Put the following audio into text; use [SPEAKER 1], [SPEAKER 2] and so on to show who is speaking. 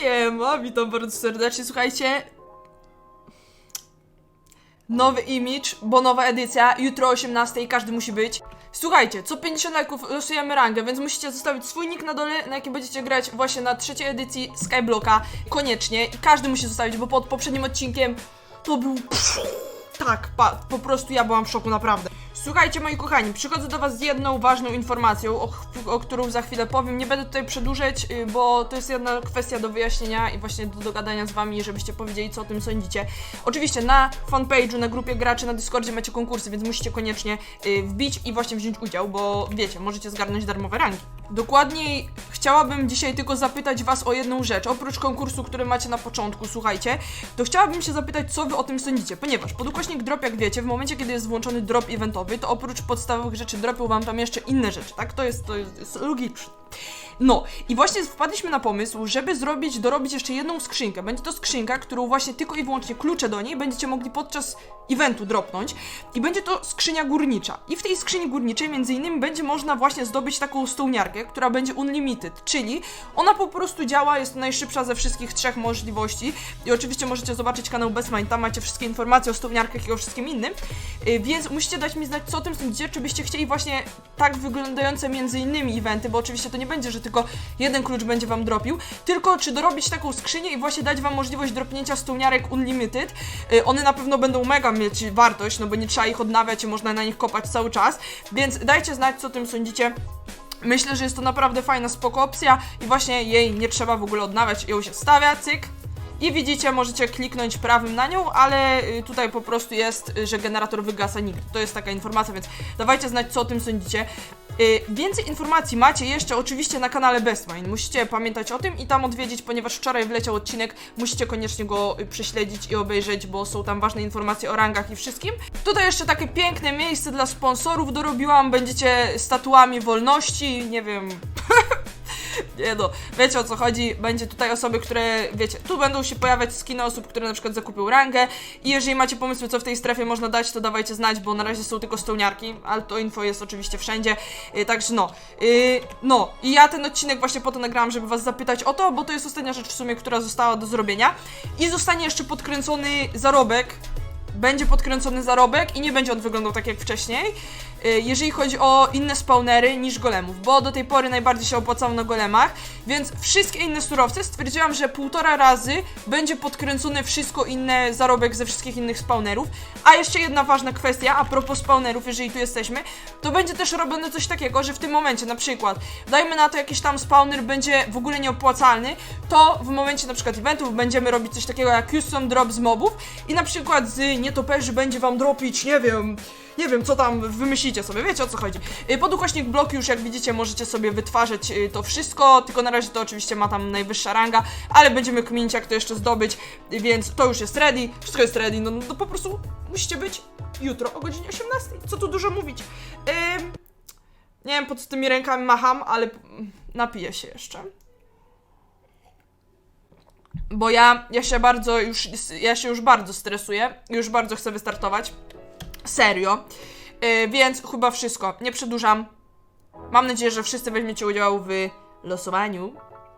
[SPEAKER 1] Siema, witam bardzo serdecznie. Słuchajcie, nowy image, bo nowa edycja, jutro o 18 i każdy musi być. Słuchajcie, co 50 lajków losujemy rangę, więc musicie zostawić swój nick na dole, na jakim będziecie grać właśnie na trzeciej edycji Skyblocka, koniecznie. I każdy musi zostawić, bo pod poprzednim odcinkiem to był... Tak, pa, po prostu ja byłam w szoku, naprawdę. Słuchajcie, moi kochani, przychodzę do Was z jedną ważną informacją, o, o którą za chwilę powiem. Nie będę tutaj przedłużać, y, bo to jest jedna kwestia do wyjaśnienia i właśnie do dogadania z Wami, żebyście powiedzieli, co o tym sądzicie. Oczywiście na fanpage'u, na grupie graczy, na Discordzie macie konkursy, więc musicie koniecznie y, wbić i właśnie wziąć udział, bo wiecie, możecie zgarnąć darmowe rangi. Dokładniej chciałabym dzisiaj tylko zapytać Was o jedną rzecz. Oprócz konkursu, który macie na początku, słuchajcie, to chciałabym się zapytać, co Wy o tym sądzicie, ponieważ podukośnik drop, jak wiecie, w momencie, kiedy jest włączony drop eventowy, to oprócz podstawowych rzeczy dropią Wam tam jeszcze inne rzeczy, tak? To jest, to jest, jest logiczne. No, i właśnie wpadliśmy na pomysł, żeby zrobić, dorobić jeszcze jedną skrzynkę. Będzie to skrzynka, którą właśnie tylko i wyłącznie klucze do niej będziecie mogli podczas eventu dropnąć. I będzie to skrzynia górnicza. I w tej skrzyni górniczej między innymi będzie można właśnie zdobyć taką stołniarkę, która będzie unlimited, czyli ona po prostu działa, jest najszybsza ze wszystkich trzech możliwości. I oczywiście możecie zobaczyć kanał Bestmind, tam macie wszystkie informacje o stołniarkach i o wszystkim innym. Yy, więc musicie dać mi znać, co o tym sądzicie, czy byście chcieli właśnie tak wyglądające między innymi eventy, bo oczywiście to nie będzie, że tylko jeden klucz będzie wam dropił, tylko czy dorobić taką skrzynię i właśnie dać wam możliwość dropnięcia stołniarek unlimited. Yy, one na pewno będą mega mieć wartość, no bo nie trzeba ich odnawiać i można na nich kopać cały czas, więc dajcie znać, co o tym sądzicie. Myślę, że jest to naprawdę fajna, spoko opcja i właśnie jej nie trzeba w ogóle odnawiać, ją się stawia, cyk. I widzicie, możecie kliknąć prawym na nią, ale y, tutaj po prostu jest, y, że generator wygasa nigdy. To jest taka informacja, więc dawajcie znać, co o tym sądzicie. Y, Więcej informacji macie jeszcze oczywiście na kanale Bestmine. Musicie pamiętać o tym i tam odwiedzić, ponieważ wczoraj wleciał odcinek. Musicie koniecznie go prześledzić i obejrzeć, bo są tam ważne informacje o rangach i wszystkim. Tutaj jeszcze takie piękne miejsce dla sponsorów dorobiłam. Będziecie statuami wolności, nie wiem. Nie no, wiecie o co chodzi, będzie tutaj osoby, które, wiecie, tu będą się pojawiać skiny osób, które na przykład zakupią rangę i jeżeli macie pomysły, co w tej strefie można dać, to dawajcie znać, bo na razie są tylko stołniarki, ale to info jest oczywiście wszędzie, yy, także no, yy, no i ja ten odcinek właśnie po to nagrałam, żeby was zapytać o to, bo to jest ostatnia rzecz w sumie, która została do zrobienia. I zostanie jeszcze podkręcony zarobek, będzie podkręcony zarobek i nie będzie on wyglądał tak jak wcześniej, jeżeli chodzi o inne spawnery niż golemów, bo do tej pory najbardziej się opłacało na golemach, więc wszystkie inne surowce stwierdziłam, że półtora razy będzie podkręcone wszystko inne zarobek ze wszystkich innych spawnerów, a jeszcze jedna ważna kwestia, a propos spawnerów, jeżeli tu jesteśmy, to będzie też robione coś takiego, że w tym momencie na przykład, dajmy na to jakiś tam spawner będzie w ogóle nieopłacalny, to w momencie na przykład eventów będziemy robić coś takiego jak custom drop z mobów i na przykład z nietoperzy będzie wam dropić, nie wiem, nie wiem, co tam wymyślicie sobie, wiecie o co chodzi. Y, Pod ukośnik blok już, jak widzicie, możecie sobie wytwarzać y, to wszystko, tylko na razie to oczywiście ma tam najwyższa ranga, ale będziemy kminić, jak to jeszcze zdobyć, y, więc to już jest ready, wszystko jest ready, no, no po prostu musicie być jutro o godzinie 18. Co tu dużo mówić. Ym, nie wiem, po co tymi rękami macham, ale napiję się jeszcze. Bo ja, ja się bardzo już, ja się już bardzo stresuję, już bardzo chcę wystartować. Serio. Yy, więc chyba wszystko. Nie przedłużam. Mam nadzieję, że wszyscy weźmiecie udział w losowaniu.